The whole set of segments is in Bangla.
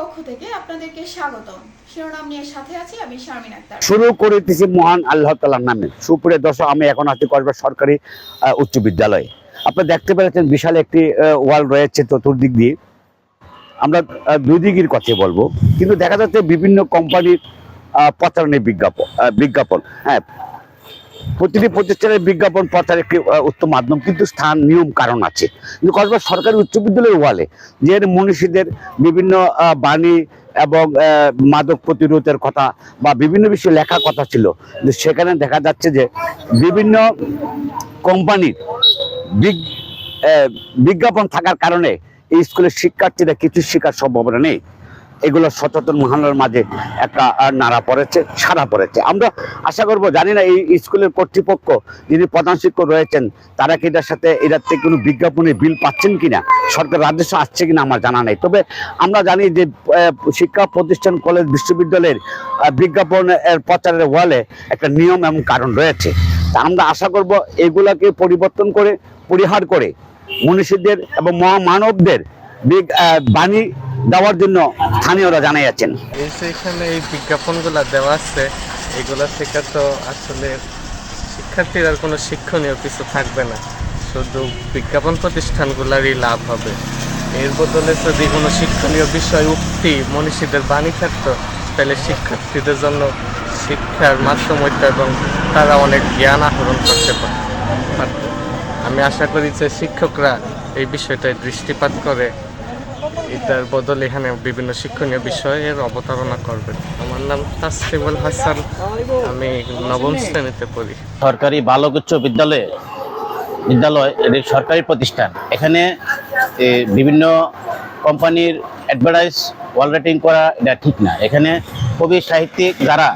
পক্ষ থেকে আপনাদেরকে স্বাগতম। শিরোনাম নিয়ে সাথে আছি আমি শারমিন আক্তার। শুরু মহান আল্লাহ নামে। সুপুরে দর্শক, আমি এখন আছি কসবা সরকারি উচ্চ বিদ্যালয়ে। আপনারা দেখতে পেরেছেন বিশাল একটি ওয়াল রয়েছে চতুর্দিক দিয়ে। আমরা দুই দিকের কথা বলব। কিন্তু দেখা যাচ্ছে বিভিন্ন কোম্পানির প্রচারণের বিজ্ঞাপন বিজ্ঞাপন। হ্যাঁ প্রতিটি প্রতিষ্ঠানের বিজ্ঞাপন প্রচার একটি উত্তম মাধ্যম, কিন্তু স্থান, নিয়ম, কারণ আছে। কিন্তু কসবা সরকারি উচ্চ বিদ্যালয়ের ওয়ালে যে মনীষীদের বিভিন্ন বাণী এবং মাদক প্রতিরোধের কথা বা বিভিন্ন বিষয়ে লেখা কথা ছিল সেখানে দেখা যাচ্ছে যে বিভিন্ন কোম্পানির বিজ্ঞাপন থাকার কারণে এই স্কুলের শিক্ষার্থীরা কিছু শেখার সম্ভাবনা নেই। এগুলো সচেতন মহানের মাঝে একটা নাড়া পড়েছে সারা পড়েছে। আমরা আশা করব জানি না এই স্কুলের কর্তৃপক্ষ যিনি প্রধান শিক্ষক রয়েছেন তারা কি এটার সাথে এটার থেকে কোনো বিজ্ঞাপনের বিল পাচ্ছেন কিনা সরকার রাজস্ব আসছে কিনা আমার জানা নেই। তবে আমরা জানি যে শিক্ষা প্রতিষ্ঠান কলেজ বিশ্ববিদ্যালয়ের আহ, বিজ্ঞাপন এর প্রচারের ওয়ালে একটা নিয়ম এবং কারণ রয়েছে। তা আমরা আশা করব এগুলাকে পরিবর্তন করে পরিহার করে মনীষীদের এবং মহামানবদের বাণী দেওয়ার জন্য স্থানীয়রা জানাইয়াছেন এই যে এখানে এই বিজ্ঞাপনগুলো দেওয়া আছে, এগুলো থেকে তো আসলে শিক্ষার্থীর আর কোনো শিক্ষণীয় কিছু থাকবে না। শুধু বিজ্ঞাপন প্রতিষ্ঠানগুলোরই লাভ হবে। এর বদলে যদি কোনো শিক্ষণীয় বিষয়, উক্তি, মনীষীদের বাণী থাকতো, তাহলে শিক্ষার্থীদের জন্য শিক্ষার মাধ্যম এবং তারা অনেক জ্ঞান আহরণ করতে পারত। আমি আশা করি যে শিক্ষকরা এই বিষয়টায় দৃষ্টিপাত করে এটার বদলে এখানে বিভিন্ন শিক্ষণীয় বিষয়ের অবতারণা করবেন। আমার নাম তাসরিমুল হাসান। আমি নবম শ্রেণীতে পড়ি। সরকারি বালক উচ্চ বিদ্যালয়ে, বিদ্যালয় এটি সরকারি প্রতিষ্ঠান। এখানে বিভিন্ন কোম্পানির অ্যাডভার্টাইজ ওয়াল রেটিং করা এটা ঠিক না। এখানে কবি, সাহিত্যিক যারা,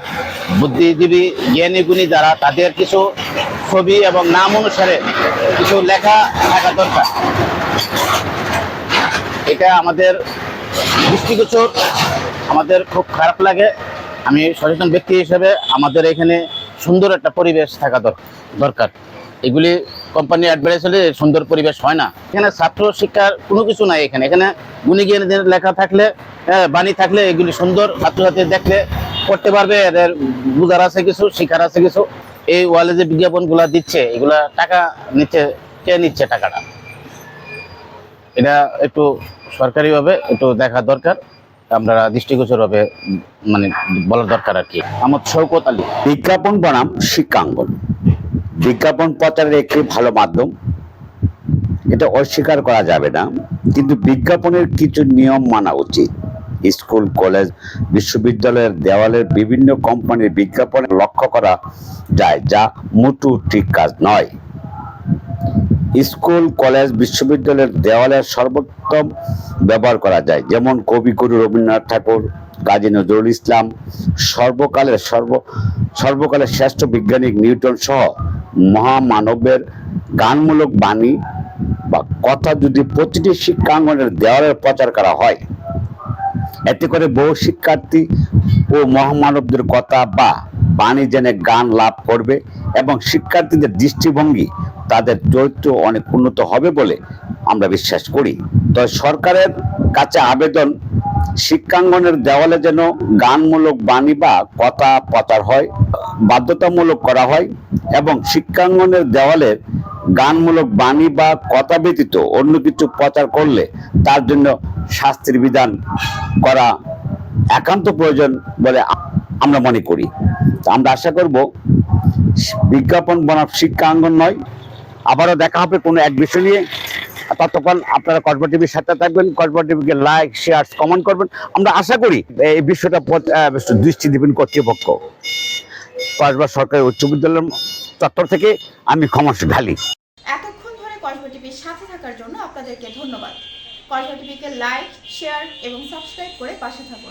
বুদ্ধিজীবী, জ্ঞানী, গুণী যারা, তাদের কিছু ছবি এবং নাম অনুসারে কিছু লেখা থাকা দরকার। এটা আমাদের দৃষ্টিগোচর আমাদের খুব খারাপ লাগে। আমি সচেতন ব্যক্তি হিসেবে আমাদের এখানে সুন্দর একটা পরিবেশ থাকা দর- দরকার। এগুলি কোম্পানি অ্যাডভার্টাইজ হলে সুন্দর পরিবেশ হয় না। এখানে ছাত্র শিক্ষার কোনো কিছু নাই এখানে। এখানে গুণী জ্ঞানীদের লেখা থাকলে হ্যাঁ, বাণী থাকলে এগুলি সুন্দর। ছাত্রছাত্রী দেখলে পড়তে পারবে এদের বুঝার আছে কিছু শিখার আছে কিছু। এই ওয়ালে যে বিজ্ঞাপনগুলো দিচ্ছে এগুলা টাকা নিচ্ছে কে নিচ্ছে টাকাটা? এটা একটু সরকারিভাবে একটু দেখা দরকার। আমরা দৃষ্টিগোচরভাবে মানে বলার দরকার আর কি। আমার শৌকত আলী। বিজ্ঞাপন বনাম শিক্ষাঙ্গন। বিজ্ঞাপন প্রচারের একটি ভালো মাধ্যম। এটা অস্বীকার করা যাবে না। কিন্তু বিজ্ঞাপনের কিছু নিয়ম মানা উচিত। স্কুল, কলেজ, বিশ্ববিদ্যালয়ের দেওয়ালের বিভিন্ন কোম্পানির বিজ্ঞাপনে লক্ষ্য করা যায়, যা মোটু ঠিক কাজ নয়। স্কুল, কলেজ, বিশ্ববিদ্যালয়ের দেওয়ালের সর্বোত্তম ব্যবহার করা যায়। যেমন কবিগুরু রবীন্দ্রনাথ ঠাকুর, কাজী নজরুল ইসলাম, সর্বকালের সর্ব, সর্বকালের শ্রেষ্ঠ বৈজ্ঞানিক নিউটন সহ মহামানবের গানমূলক বাণী বা কথা যদি প্রতিটি শিক্ষাঙ্গনের দেওয়ালের প্রচার করা হয়, এতে করে বহু শিক্ষার্থী ও মহামানবদের কথা বা বাণী জেনে গান লাভ করবে এবং শিক্ষার্থীদের দৃষ্টিভঙ্গি তাদের চরিত্র অনেক উন্নত হবে বলে আমরা বিশ্বাস করি। তবে সরকারের কাছে আবেদন, শিক্ষাঙ্গনের দেওয়ালে যেন গানমূলক বাণী বা কথা প্রচার হয়, বাধ্যতামূলক করা হয় এবং শিক্ষাঙ্গনের দেওয়ালের গানমূলক বাণী বা কথা ব্যতীত অন্য কিছু প্রচার করলে তার জন্য শাস্তির বিধান করা একান্ত প্রয়োজন বলে আমরা মনে করি। তো আমরা আশা করব, বিজ্ঞাপন বনাম শিক্ষাঙ্গন নয়, আবারও দেখা হবে কোনো এক বিষয় নিয়ে। ততক্ষণ আপনারা কসবা টিভির সাথে থাকবেন, কসবা টিভিকে লাইক, শেয়ার, কমেন্ট করবেন। আমরা আশা করি এই বিষয়টা দৃষ্টি দিবেন কর্তৃপক্ষ। কসবা সরকারি উচ্চ বিদ্যালয়ের চত্বর থেকে আমি ক্ষমাস ঢালি। এতক্ষণ ধরে কসবা টিভির সাথে থাকার জন্য আপনাদেরকে ধন্যবাদ। কসবা টিভিকে লাইক, শেয়ার এবং সাবস্ক্রাইব করে পাশে থাকুন।